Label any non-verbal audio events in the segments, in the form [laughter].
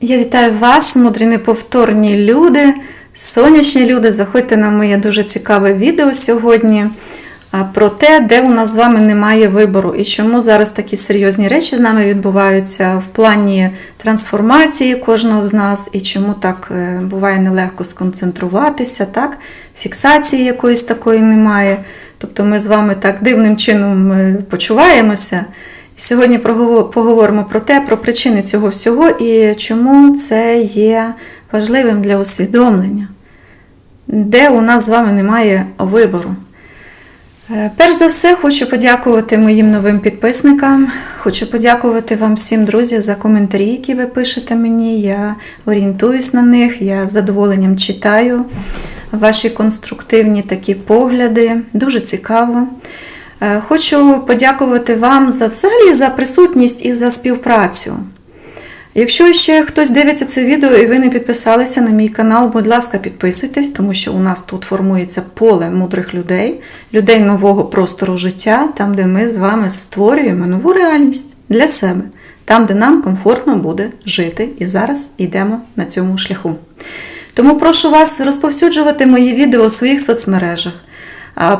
Я вітаю вас, мудрі неповторні люди, сонячні люди. Заходьте на моє дуже цікаве відео сьогодні про те, де у нас з вами немає вибору і чому зараз такі серйозні речі з нами відбуваються в плані трансформації кожного з нас, і чому так е, буває нелегко сконцентруватися, так? фіксації якоїсь такої немає. Тобто ми з вами так дивним чином е, почуваємося. Сьогодні поговоримо про те, про причини цього всього і чому це є важливим для усвідомлення, де у нас з вами немає вибору. Е, Перш за все, хочу подякувати моїм новим підписникам. Хочу подякувати вам всім, друзі, за коментарі, які ви пишете мені. Я орієнтуюсь на них, я з задоволенням читаю ваші конструктивні такі погляди. Дуже цікаво. Е, Хочу подякувати вам за взагалі за присутність і за співпрацю. Якщо ще хтось дивиться це відео і ви не підписалися на мій канал, будь ласка, підписуйтесь, тому що у нас тут формується поле мудрих людей, людей нового простору життя, там, де ми з вами створюємо нову реальність для себе, там, де нам комфортно буде жити. І зараз йдемо на цьому шляху. Тому прошу вас розповсюджувати мої відео у своїх соцмережах.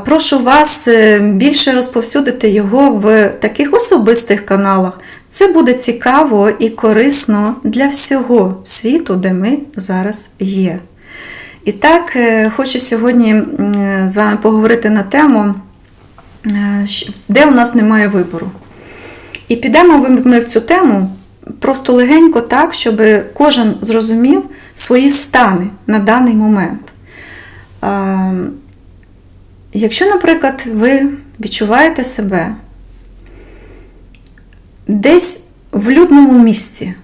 Прошу вас е, більше розповсюдити його в таких особистих каналах. Це буде цікаво і корисно для всього світу, де ми зараз є. І так, е, хочу сьогодні з вами поговорити на тему, е, де у нас немає вибору. І підемо ми в цю тему просто легенько так, щоб кожен зрозумів свої стани на даний момент. Якщо, наприклад, ви відчуваєте себе десь в людному місці,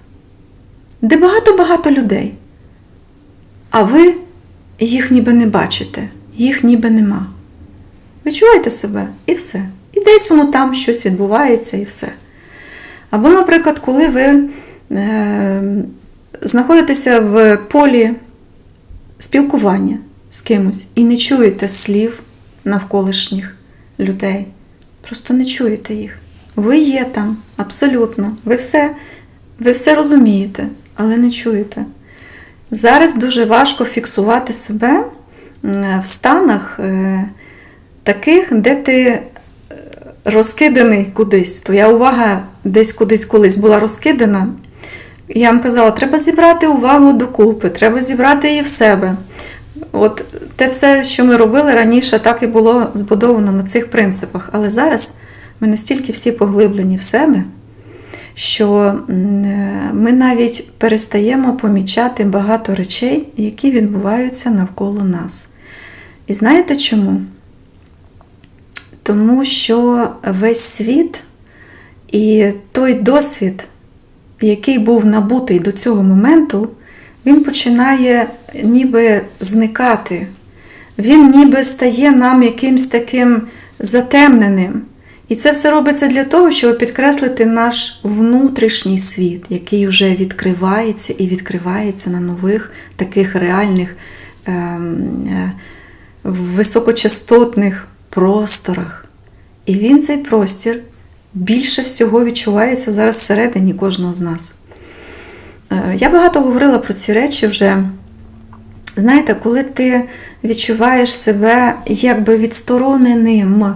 де багато-багато людей, а ви їх ніби не бачите, їх ніби нема. Відчуваєте себе і все. І десь воно там щось відбувається і все. Або, наприклад, коли ви е, знаходитеся в полі спілкування з кимось і не чуєте слів навколишніх людей. Просто не чуєте їх. Ви є там, абсолютно. Ви все, ви все розумієте, але не чуєте. Зараз дуже важко фіксувати себе в станах е, таких, де ти е, розкиданий кудись. Твоя увага десь кудись колись була розкидана. Я вам казала, треба зібрати увагу докупи, треба зібрати її в себе. От те все, що ми робили раніше, так і було збудовано на цих принципах. Але зараз ми настільки всі поглиблені в себе, що е, ми навіть перестаємо помічати багато речей, які відбуваються навколо нас. І знаєте чому? Тому що весь світ і той досвід, який був набутий до цього моменту, він починає ніби зникати. Він ніби стає нам якимсь таким затемненим. І це все робиться для того, щоб підкреслити наш внутрішній світ, який вже відкривається і відкривається на нових таких реальних ем, е, високочастотних просторах. І він цей простір більше всього відчувається зараз всередині кожного з нас. Е, Я багато говорила про ці речі вже. Знаєте, коли ти відчуваєш себе якби відстороненим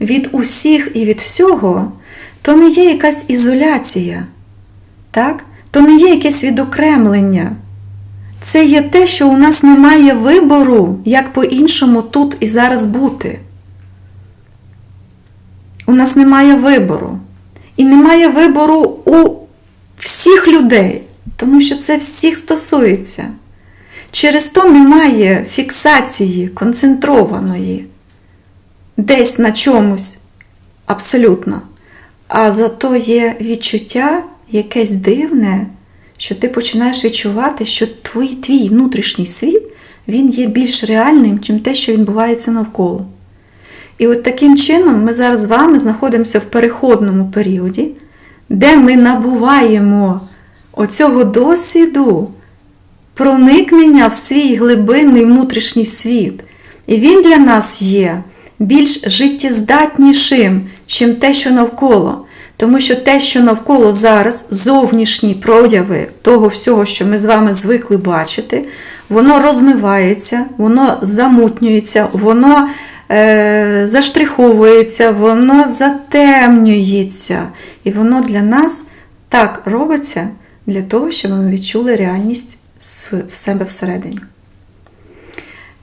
від усіх і від всього, то не є якась ізоляція, так? то не є якесь відокремлення. Це є те, що у нас немає вибору, як по-іншому тут і зараз бути. У нас немає вибору. І немає вибору у всіх людей, тому що це всіх стосується. Через то немає фіксації концентрованої десь на чомусь абсолютно. А зато є відчуття якесь дивне, що ти починаєш відчувати, що твій, твій внутрішній світ він є більш реальним, ніж те, що відбувається навколо. І от таким чином ми зараз з вами знаходимося в переходному періоді, де ми набуваємо оцього досвіду проникнення в свій глибинний внутрішній світ. І він для нас є більш життєздатнішим, чим те, що навколо. Тому що те, що навколо зараз, зовнішні прояви того всього, що ми з вами звикли бачити, воно розмивається, воно замутнюється, воно е, заштриховується, воно затемнюється. І воно для нас так робиться для того, щоб ми відчули реальність в себе всередині.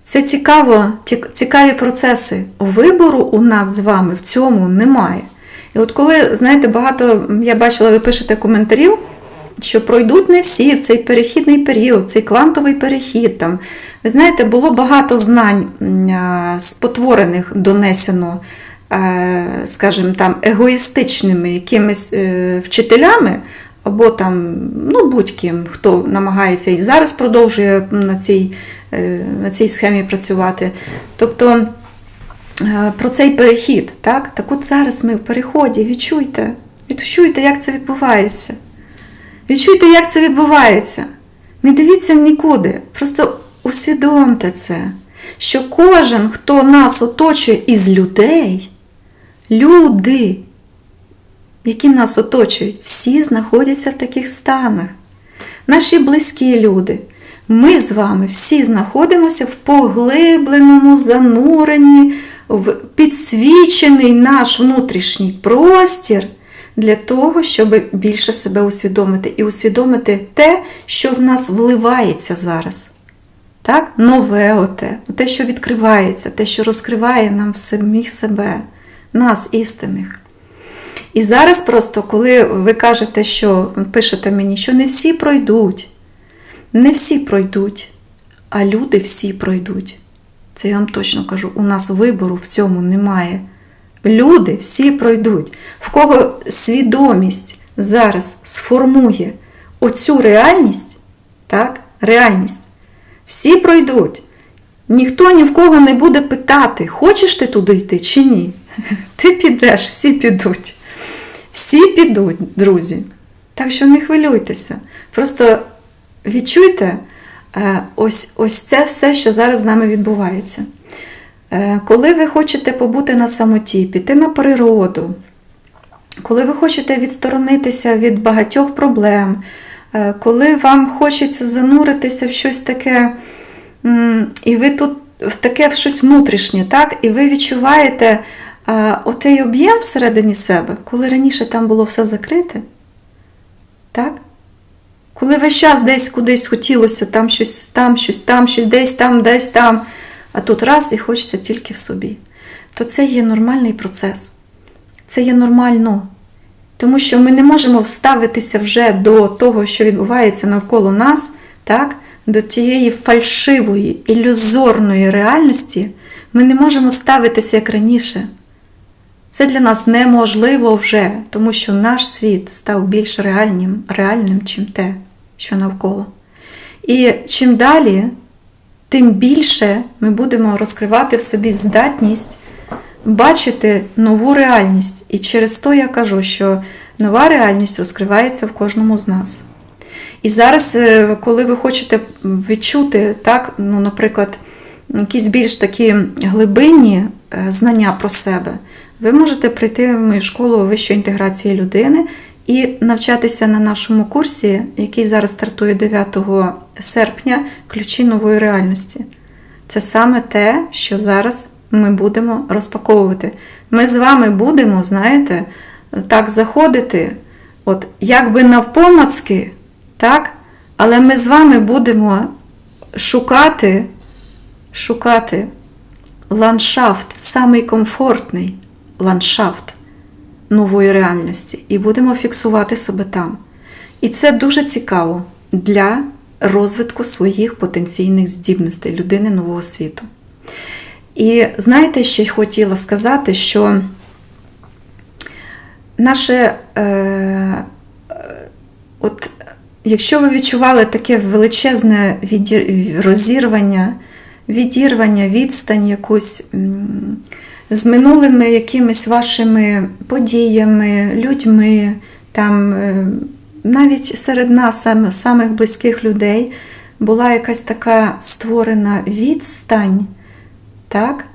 Це цікаво, цікаві процеси. Вибору у нас з вами в цьому немає. І от коли, знаєте, багато я бачила, ви пишете коментарів, що пройдуть не всі в цей перехідний період, цей квантовий перехід. Там. Ви знаєте, було багато знань спотворених, донесено, скажімо, там, егоїстичними якимись е, вчителями, або там, ну, будь-ким, хто намагається і зараз продовжує на цій, е, на цій схемі працювати. Тобто е, про цей перехід, так? Так от зараз ми в переході, відчуйте, відчуйте, як це відбувається. Відчуйте, як це відбувається. Не дивіться нікуди. Просто усвідомте це, що кожен, хто нас оточує із людей, люди, які нас оточують, всі знаходяться в таких станах. Наші близькі люди. Ми з вами всі знаходимося в поглибленому зануренні, в підсвічений наш внутрішній простір для того, щоб більше себе усвідомити і усвідомити те, що в нас вливається зараз. Так? Нове оте, те, що відкривається, те, що розкриває нам самих себе, нас, істинних. І зараз просто, коли ви кажете, що пишете мені, що не всі пройдуть, не всі пройдуть, а люди всі пройдуть. Це я вам точно кажу, у нас вибору в цьому немає. Люди всі пройдуть, в кого свідомість зараз сформує оцю реальність, так, реальність, всі пройдуть. Ніхто ні в кого не буде питати, хочеш ти туди йти чи ні. [laughs] Ти підеш, всі підуть. Всі підуть, друзі. Так що не хвилюйтеся. Просто відчуйте е, ось, ось це все, що зараз з нами відбувається. Е, коли ви хочете побути на самоті, піти на природу, коли ви хочете відсторонитися від багатьох проблем, е, коли вам хочеться зануритися в щось таке, і ви тут в таке в щось внутрішнє, так? і ви відчуваєте отей об'єм всередині себе, коли раніше там було все закрите, так? коли весь час десь кудись хотілося, там щось, там щось, там щось, десь там, десь там а тут раз і хочеться тільки в собі. То це є нормальний процес. Це є нормально. Тому що ми не можемо вставитися вже до того, що відбувається навколо нас, так? до тієї фальшивої, ілюзорної реальності, ми не можемо ставитися як раніше. Це для нас неможливо вже, тому що наш світ став більш реальним, реальним, чим те, що навколо. І чим далі, тим більше ми будемо розкривати в собі здатність бачити нову реальність. І через то я кажу, що нова реальність розкривається в кожному з нас. І зараз, е, коли ви хочете відчути, так, ну, наприклад, якісь більш такі глибинні е, знання про себе, ви можете прийти в мою школу вищої інтеграції людини і навчатися на нашому курсі, який зараз стартує 9 серпня, ключі нової реальності. Це саме те, що зараз ми будемо розпаковувати. Ми з вами будемо, знаєте, так заходити, от якби навпомацки, так? але ми з вами будемо шукати, шукати ландшафт, самий комфортний ландшафт нової реальності і будемо фіксувати себе там. І це дуже цікаво для розвитку своїх потенційних здібностей людини нового світу. І знаєте, ще хотіла сказати, що наше, е, от, якщо ви відчували таке величезне розірвання, відірвання, відстань якусь з минулими якимись вашими подіями, людьми, там, е, навіть серед нас, самих близьких людей, була якась така створена відстань, так?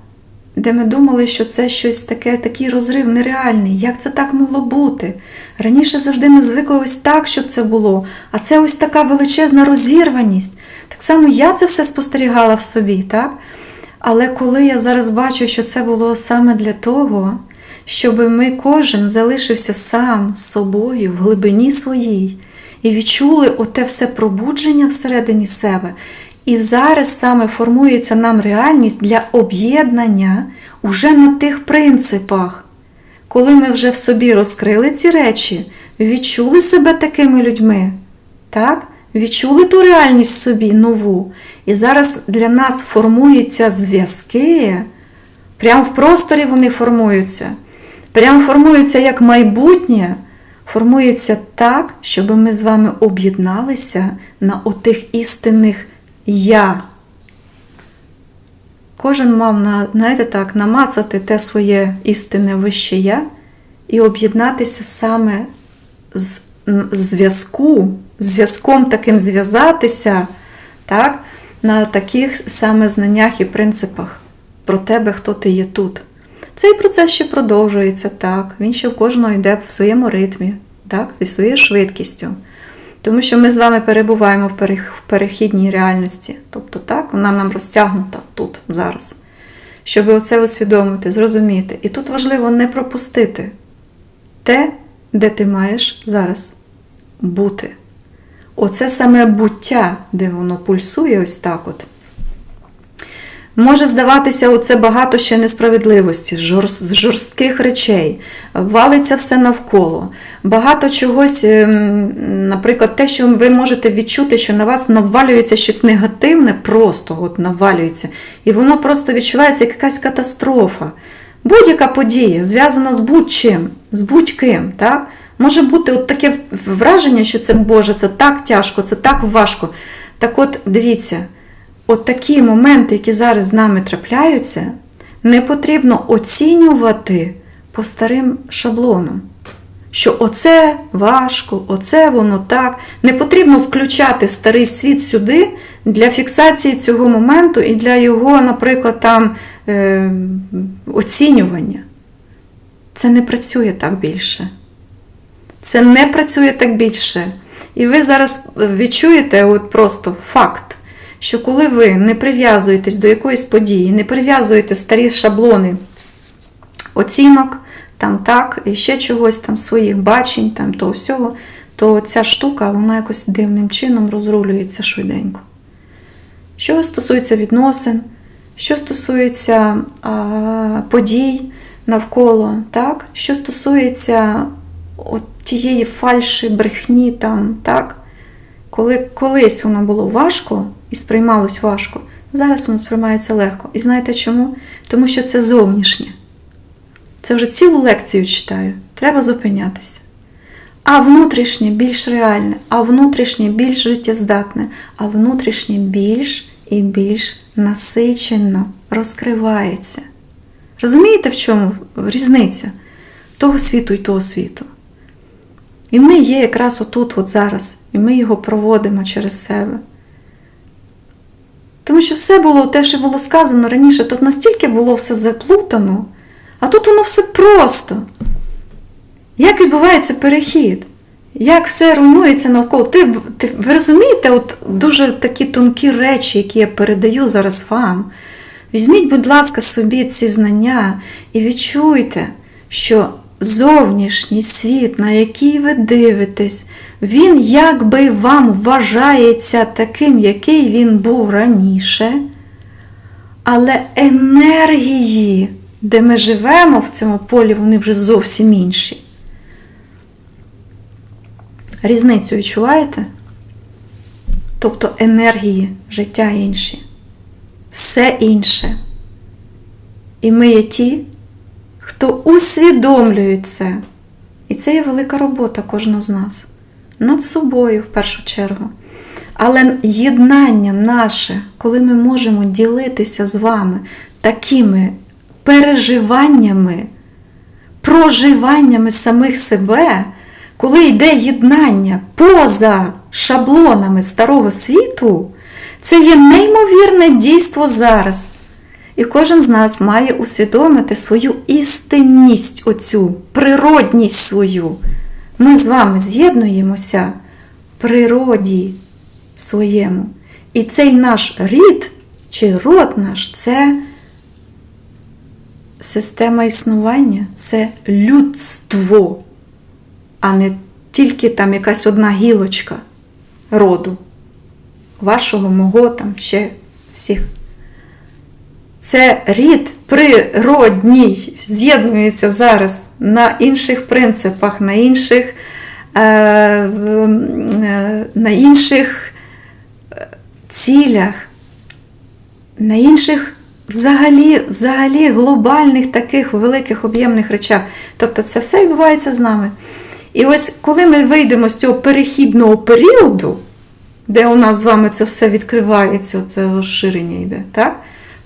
де ми думали, що це щось таке, такий розрив нереальний. Як це так могло бути? Раніше завжди ми звикли ось так, щоб це було, а це ось така величезна розірваність. Так само я це все спостерігала в собі, так? Але коли я зараз бачу, що це було саме для того, щоб ми кожен залишився сам з собою в глибині своїй і відчули оте все пробудження всередині себе. І зараз саме формується нам реальність для об'єднання уже на тих принципах. Коли ми вже в собі розкрили ці речі, відчули себе такими людьми, так? відчули ту реальність в собі нову. І зараз для нас формуються зв'язки, прямо в просторі вони формуються, прямо формуються як майбутнє, формується так, щоб ми з вами об'єдналися на отих істинних я. Кожен мав знаєте так, намацати те своє істинне вище я і об'єднатися саме з зв'язку, зв'язком таким зв'язатися, так, на таких саме знаннях і принципах про тебе, хто ти є тут. Цей процес ще продовжується так, він ще в кожного йде в своєму ритмі, так, зі своєю швидкістю. Тому що ми з вами перебуваємо в перехідній реальності. Тобто, так, вона нам розтягнута тут, зараз. Щоб оце усвідомити, зрозуміти. І тут важливо не пропустити те, де ти маєш зараз бути. Оце саме буття, де воно пульсує ось так от. Може здаватися, оце багато ще несправедливості, жорс- жорстких речей, валиться все навколо. Багато чогось, ем, наприклад, те, що ви можете відчути, що на вас навалюється щось негативне, просто от навалюється, і воно просто відчувається як якась катастрофа. Будь-яка подія зв'язана з будь-чим, з будь-ким. Так? Може бути от таке враження, що це Боже, це так тяжко, це так важко. Так от дивіться, от такі моменти, які зараз з нами трапляються, не потрібно оцінювати по старим шаблонам. Що оце важко, оце воно так. Не потрібно включати старий світ сюди для фіксації цього моменту і для його, наприклад, там е, оцінювання. Це не працює так більше. Це не працює так більше. І ви зараз відчуєте от просто факт, що коли ви не прив'язуєтесь до якоїсь події, не прив'язуєте старі шаблони оцінок, там так, і ще чогось там своїх бачень, там того всього, то ця штука вона якось дивним чином розрулюється швиденько. Що стосується відносин, що стосується а, подій навколо, так? що стосується от тієї фальші, брехні, там, так? коли колись воно було важко і сприймалось важко, зараз воно сприймається легко. І знаєте чому? Тому що це зовнішнє. Це вже цілу лекцію читаю. Треба зупинятися. А внутрішнє більш реальне, а внутрішнє більш життєздатне, а внутрішнє більш і більш насичено розкривається. Розумієте, в чому різниця того світу і того світу? І ми є якраз отут, от зараз, і ми його проводимо через себе. Тому що все було те, що було сказано раніше, тут настільки було все заплутано, а тут воно все просто. Як відбувається перехід? Як все руйнується навколо? Ти, ти, ви розумієте, от дуже такі тонкі речі, які я передаю зараз вам. Візьміть, будь ласка, собі ці знання і відчуйте, що зовнішній світ, на який ви дивитесь, він якби вам вважається таким, який він був раніше, але енергії, де ми живемо в цьому полі, вони вже зовсім інші. Різницю відчуваєте? Тобто енергії життя інші, все інше. І ми є ті, хто усвідомлює це. І це є велика робота кожного з нас. Над собою в першу чергу. Але єднання наше, коли ми можемо ділитися з вами такими переживаннями, проживаннями самих себе, коли йде єднання поза шаблонами старого світу, це є неймовірне дійство зараз. І кожен з нас має усвідомити свою істинність, оцю природність свою. Ми з вами з'єднуємося в природі своєму. І цей наш рід чи род наш це система існування, це людство, а не тільки там якась одна гілочка роду. Вашого, мого, там ще всіх. Це рід природній, з'єднується зараз на інших принципах, на інших, е, е, на інших е, цілях, на інших взагалі, взагалі глобальних таких великих об'ємних речах. Тобто це все відбувається з нами. І ось коли ми вийдемо з цього перехідного періоду, де у нас з вами це все відкривається, це розширення йде, так?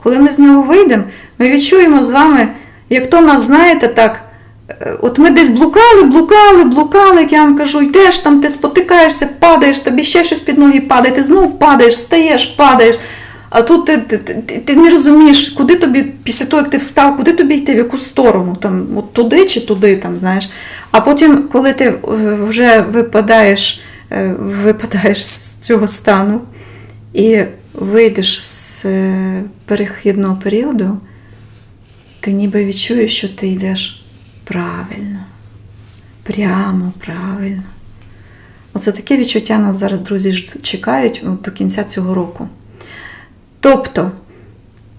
Коли ми з нього вийдемо, ми відчуємо з вами, як то нас, знаєте, так, е, от ми десь блукали, блукали, блукали, як я вам кажу, йдеш там, ти спотикаєшся, падаєш, тобі ще щось під ноги падає, ти знов падаєш, встаєш, падаєш. А тут ти, ти, ти, не розумієш, куди тобі, після того, як ти встав, куди тобі йти, в яку сторону, там, от туди чи туди, там, знаєш. А потім, коли ти е, вже випадаєш, е, випадаєш з цього стану і вийдеш з е, перехідного періоду, ти ніби відчуєш, що ти йдеш правильно, прямо правильно. Оце таке відчуття нас зараз, друзі, чекають до кінця цього року. Тобто,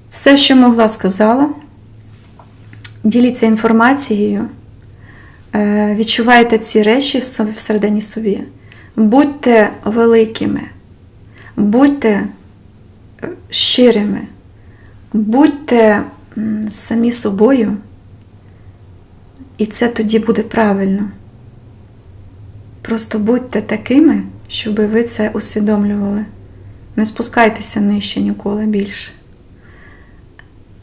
все, що могла, сказала, діліться інформацією, е, відчувайте ці речі всередині собі. Будьте великими, будьте щирими, будьте самі собою, і це тоді буде правильно. Просто будьте такими, щоб ви це усвідомлювали. Не спускайтеся нижче ніколи більше.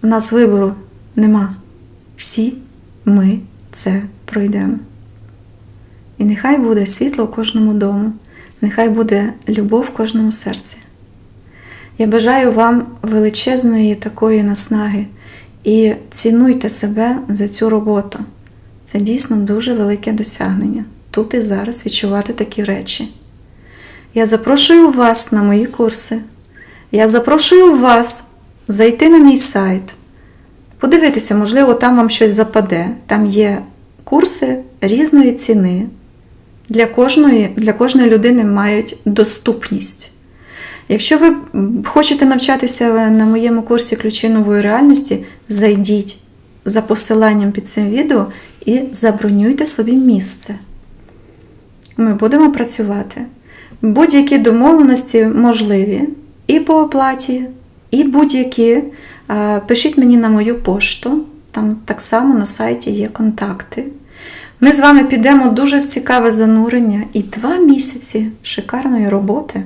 У нас вибору нема. Всі ми це пройдемо. І нехай буде світло в кожному дому, нехай буде любов в кожному серці. Я бажаю вам величезної такої наснаги і цінуйте себе за цю роботу. Це дійсно дуже велике досягнення. Тут і зараз відчувати такі речі. Я запрошую вас на мої курси. Я запрошую вас зайти на мій сайт, подивитися, можливо, там вам щось западе. Там є курси різної ціни. Для кожної, для кожної людини мають доступність. Якщо ви хочете навчатися на моєму курсі ключі нової реальності, зайдіть за посиланням під цим відео і забронюйте собі місце. Ми будемо працювати. Будь-які домовленості можливі і по оплаті, і будь-які. Пишіть мені на мою пошту, там так само на сайті є контакти. Ми з вами підемо дуже в цікаве занурення і два місяці шикарної роботи,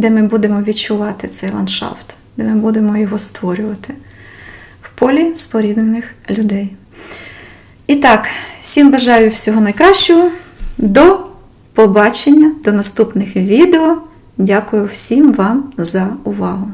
де ми будемо відчувати цей ландшафт, де ми будемо його створювати в полі споріднених людей. І так, всім бажаю всього найкращого. До побачення, до наступних відео. Дякую всім вам за увагу!